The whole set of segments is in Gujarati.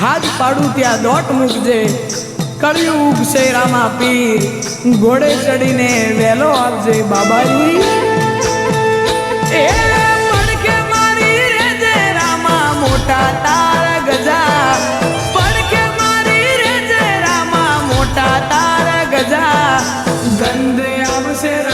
હાથ પાડું ત્યાં દોટ મૂકજે. કળિયુગ છે પી ઘોડે ચડીને વહેલો આવજે બાબાજી. એ મોટા તાર ગજા. મોટા તાર ગજા. ગંદે આવશે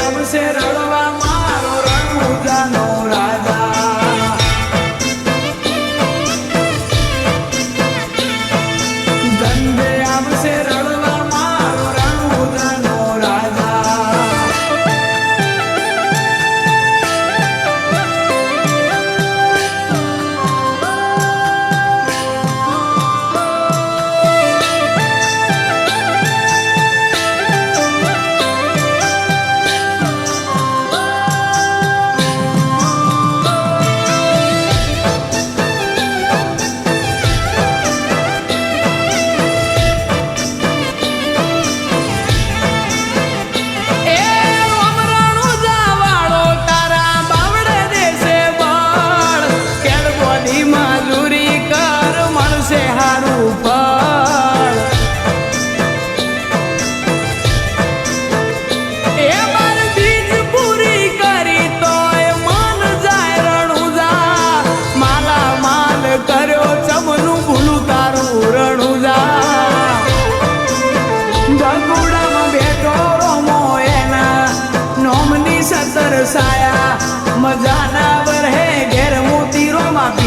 આવશે રડવા મારો રણુજાનો રાજા. ધંધે આવશે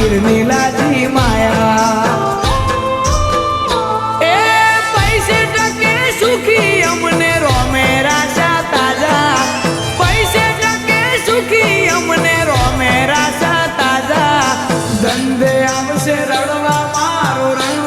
Feeling me like